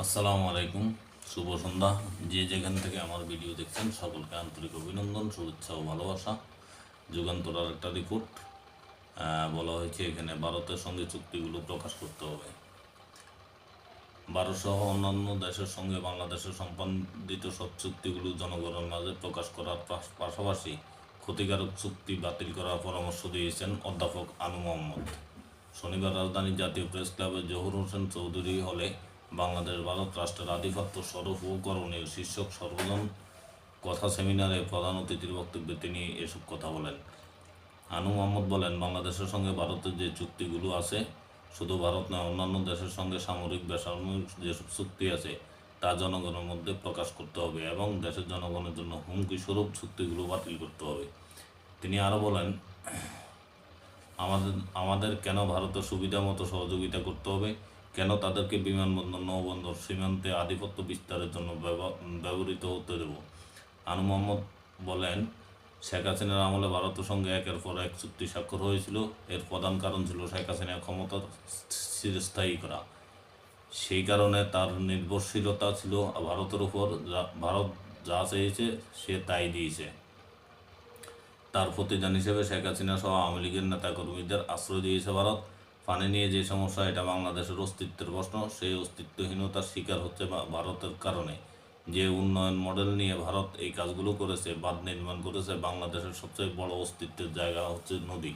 আসসালামু আলাইকুম, শুভ সন্ধ্যা। যে যেখান থেকে আমার ভিডিও দেখছেন, সকলকে আন্তরিক অভিনন্দন, শুভেচ্ছা ও ভালোবাসা। যুগান্তরার একটা রিপোর্ট বলা হয়েছে এখানে ভারতের সঙ্গে চুক্তিগুলো প্রকাশ করতে হবে। ভারত সহ অন্যান্য দেশের সঙ্গে বাংলাদেশের সম্পাদিত সব চুক্তিগুলো জনগণের মাঝে প্রকাশ করার পাশাপাশি ক্ষতিকারক চুক্তি বাতিল করার পরামর্শ দিয়েছেন অধ্যাপক আনু মোহাম্মদ। শনিবার রাজধানীর জাতীয় প্রেস ক্লাবে জহুর হোসেন চৌধুরী হলে বাংলাদেশ ভারত রাষ্ট্রের আধিপত্য স্বরূপ ও করণীয় শীর্ষক সর্বজন কথা সেমিনারে প্রধান অতিথির বক্তব্যে তিনি এসব কথা বলেন। আনু মোহাম্মদ বলেন, বাংলাদেশের সঙ্গে ভারতের যে চুক্তিগুলো আছে, শুধু ভারত নয়, অন্যান্য দেশের সঙ্গে সামরিক বেসামরিক যেসব চুক্তি আছে, তা জনগণের মধ্যে প্রকাশ করতে হবে এবং দেশের জনগণের জন্য হুমকি স্বরূপ চুক্তিগুলো বাতিল করতে হবে। তিনি আরও বলেন, আমাদের আমাদের কেন ভারতের সুবিধা মতো সহযোগিতা করতে হবে? কেন তাদেরকে বিমানবন্দর, নৌবন্দর, সীমান্তে আধিপত্য বিস্তারের জন্য ব্যব- ব্যবহৃত হতে দেব? আনু মোহাম্মদ বলেন, শেখ হাসিনার আমলে ভারতের সঙ্গে একের পর এক চুক্তি স্বাক্ষর হয়েছিল। এর প্রধান কারণ ছিল শেখ হাসিনার ক্ষমতা চিরস্থায়ী করা। সেই কারণে তার নির্ভরশীলতা ছিল ভারতের উপর। ভারত যা চেয়েছে সে তাই দিয়েছে। তার প্রতিদান হিসেবে শেখ হাসিনা সহ আওয়ামী লীগের নেতাকর্মীদের আশ্রয় দিয়েছে ভারত। পানি নিয়ে যে সমস্যা, এটা বাংলাদেশের অস্তিত্বের প্রশ্ন। সেই অস্তিত্বহীনতার শিকার হচ্ছে ভারতের কারণে। যে উন্নয়ন মডেল নিয়ে ভারত এই কাজগুলো করেছে, বাঁধ নির্মাণ করেছে, বাংলাদেশের সবচেয়ে বড় অস্তিত্বের জায়গা হচ্ছে নদী।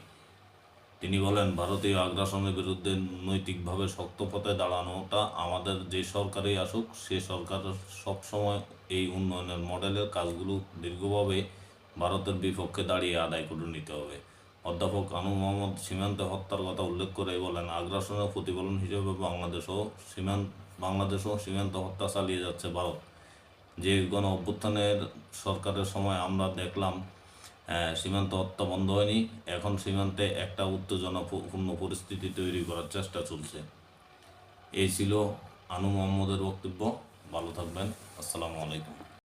তিনি বলেন, ভারতীয় আগ্রাসনের বিরুদ্ধে নৈতিকভাবে শক্ত পথে দাঁড়ানোটা আমাদের যে সরকারই আসুক, সে সরকার সবসময় এই উন্নয়নের মডেলের কাজগুলো দীর্ঘভাবে ভারতের বিপক্ষে দাঁড়িয়ে আদায় করে নিতে হবে। অধ্যাপক আনু মোহাম্মদ সীমান্তে হত্যার কথা উল্লেখ করে বলেন আগ্রাসনের প্রতিফলন হিসেবে বাংলাদেশও সীমান্ত বাংলাদেশও সীমান্ত হত্যা চালিয়ে যাচ্ছে ভারত। যে গণ অভ্যুত্থানের সরকারের সময় আমরা দেখলাম সীমান্ত হত্যা বন্ধ হয়নি, এখন সীমান্তে একটা উত্তেজনাপূর্ণ পরিস্থিতি তৈরি করার চেষ্টা চলছে। এই ছিল আনু মোহাম্মদের বক্তব্য। ভালো থাকবেন। আসসালামু আলাইকুম।